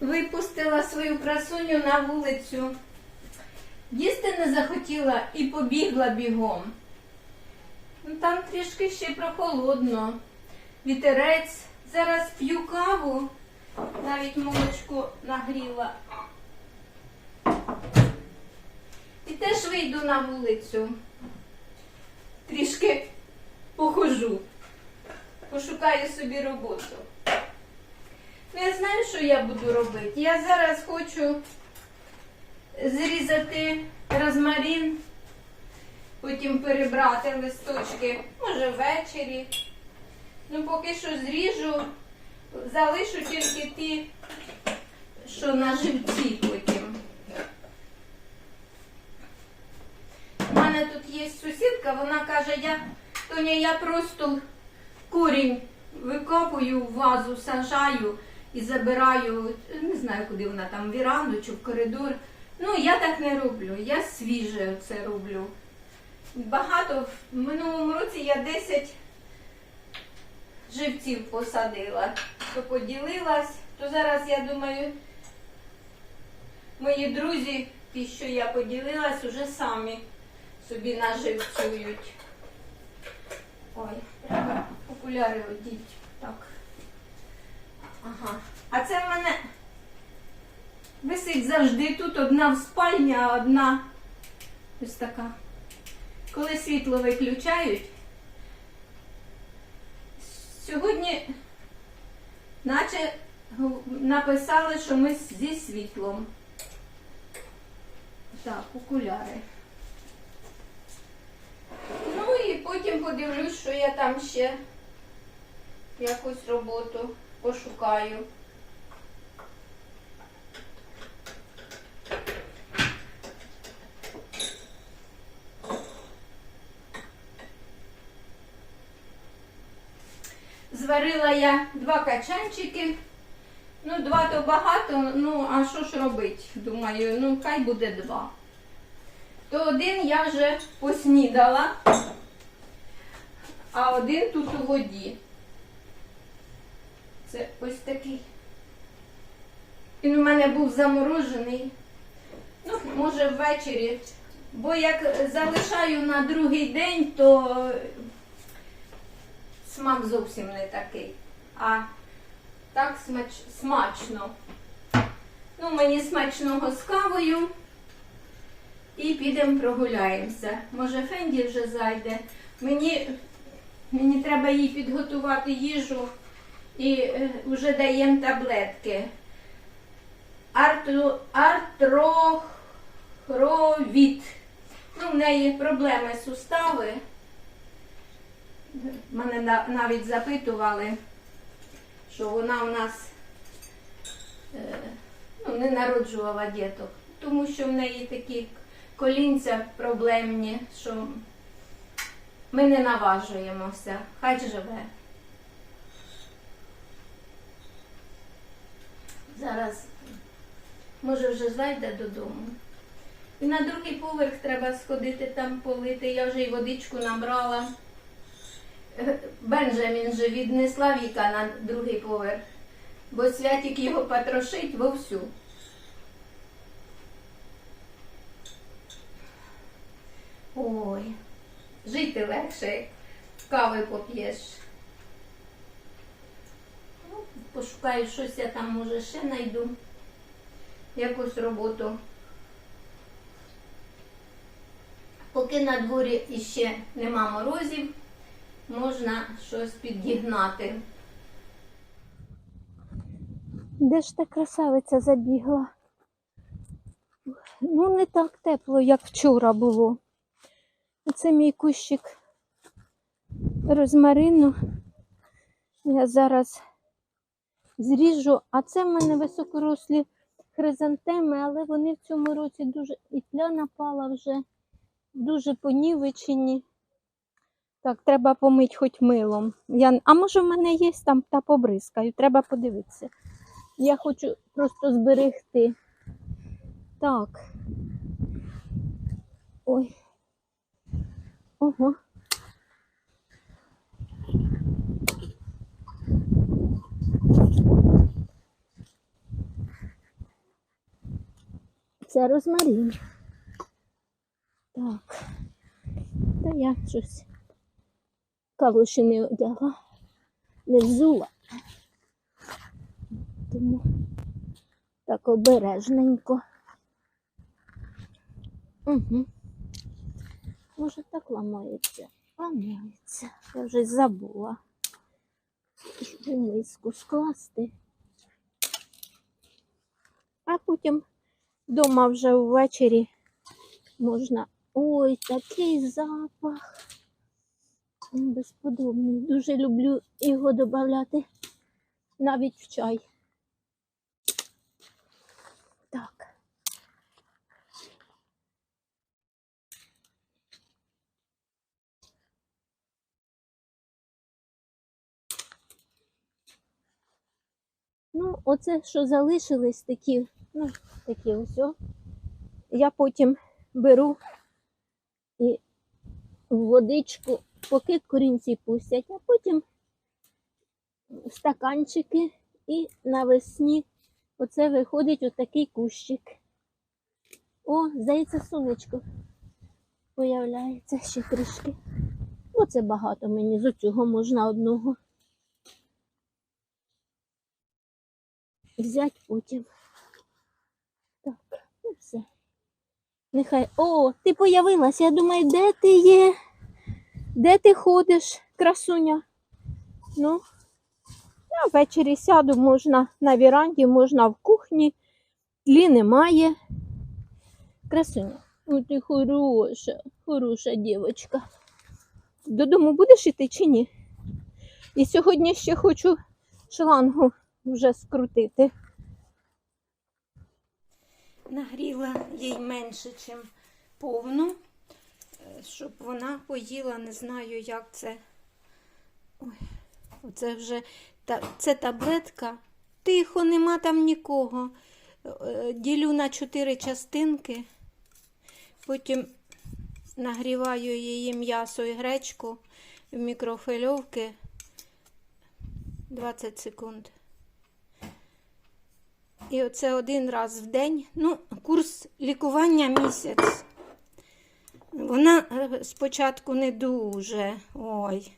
випустила свою красуню на вулицю. Їсти не захотіла і побігла бігом. Ну, там трішки ще прохолодно. Вітерець. Зараз п'ю каву, навіть молочко нагріла. І теж вийду на вулицю. Трішки похожу. Пошукаю собі роботу. Ну, я знаю, що я буду робити. Я зараз хочу зрізати розмарин, потім перебрати листочки, може ввечері. Ну, поки що зріжу, залишу тільки ті, що на живці потім. У мене тут є сусідка, вона каже, я, Тоня, я просто корінь викопую в вазу, сажаю і забираю, не знаю, куди вона там, в віранду чи в коридор. Ну, я так не роблю, я свіже це роблю. Багато в минулому році я 10 живців посадила, то поділилась, то зараз я думаю, мої друзі, ті, що я поділилась, уже самі собі наживцюють. Ой, треба окуляри одіть. Так. Ага. А це в мене висить завжди тут одна в спальні, а одна ось така. Коли світло виключають. Сьогодні, наче написали, що ми зі світлом. Так, окуляри. Ну і потім подивлюсь, що я там ще якусь роботу пошукаю. Зварила я два качанчики. Ну, два то багато, ну а що ж робити? Думаю, ну хай буде два. То один я вже поснідала, а один тут у воді. Це ось такий. Він у мене був заморожений. Ну, може, ввечері. Бо як залишаю на другий день, то смак зовсім не такий. А так смач... смачно. Ну, мені смачного з кавою. І підемо прогуляємося. Може, Фенді вже зайде. Мені, мені треба їй підготувати їжу і е, вже даємо таблетки. Артро, артрохровіт. Ну, в неї проблеми сустави. Мене навіть запитували, що вона у нас е, ну, не народжувала діток, тому що в неї такі колінця проблемні, що ми не наважуємося. Хай живе. Зараз, може, вже зайде додому. І на другий поверх треба сходити там полити. Я вже й водичку набрала. Е, Бенджамін же віднесла Віка на другий поверх, бо святік його потрошить вовсю. Ой, жити легше, кави поп'єш. Пошукаю щось я там, може, ще знайду. Якусь роботу. Поки на дворі іще нема морозів, можна щось підігнати. Де ж та красавиця забігла? Ну, не так тепло, як вчора було. Це мій кущик розмарину. Я зараз зріжу, а це в мене високорослі хризантеми, але вони в цьому році дуже і тля напала вже, дуже понівечені. Так, треба помити хоч милом. Я... А може в мене є там та побризкаю, треба подивитися. Я хочу просто зберегти. Так. Ой. Ого. Це розмарин. Так. Та я щось калуші не одягла, не взула. Тому так обережненько. Угу. Може так ламається. Ламається. Я вже забула. Миску скласти. А потім вдома вже ввечері можна. Ой, такий запах. Безподобний. Дуже люблю його додати навіть в чай. Так. Ну, оце, що залишились такі, ну, такі ось. Я потім беру і в водичку, поки корінці пустять, а потім в стаканчики і навесні оце виходить отакий кущик. О, здається, сонечко появляється ще трішки. Оце багато мені з цього можна одного. Взять потім. Ну все. Нехай. О, ти появилась. Я думаю, де ти є? Де ти ходиш, красуня? Ну, я ввечері сяду, можна на віранді, можна в кухні. Тлі немає. Красуня. О, ти хороша, хороша дівчинка. Додому будеш іти чи ні? І сьогодні ще хочу шлангу вже скрутити. Нагріла їй менше, ніж повну, е, щоб вона поїла, не знаю, як це. Ой, оце вже та, це таблетка. Тихо, нема там нікого. Е, Ділю на чотири частинки. Потім нагріваю її м'ясо і гречку в мікрофильовки 20 секунд. І оце один раз в день. Ну, курс лікування місяць. Вона е, спочатку не дуже. Ой.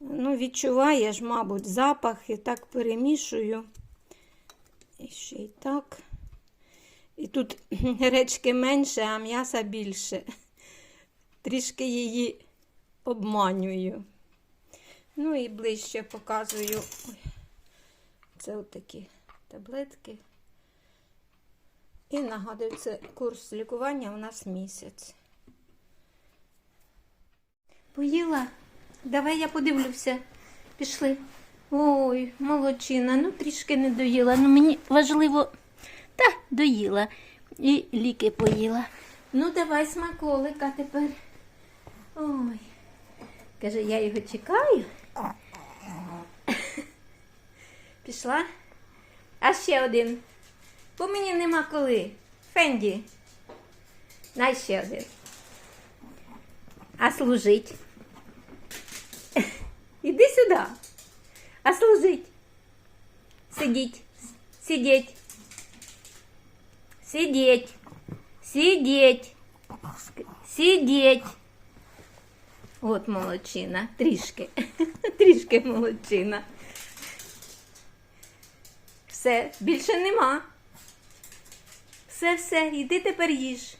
Ну, відчуваєш, мабуть, запах і так перемішую. І ще й так. І тут гречки менше, а м'яса більше. Трішки її обманюю. Ну і ближче показую. Це отакі таблетки. І нагадую, це курс лікування у нас місяць. Поїла? Давай я подивлюся. Пішли. Ой, молодчина, ну трішки не доїла. Ну мені важливо. Та, доїла. І ліки поїла. Ну, давай смаколика тепер. Ой. Каже, я його чекаю. Пішла? А ще один. Бо мені нема коли. Фенді. На ще один. А служить. Іди сюди. А служить. Сидіть. Сидіть. Сидіть. Сидіть. Сидіть. От молодчина. Трішки. Трішки молодчина. Все, більше нема. Все, все, йди тепер їж.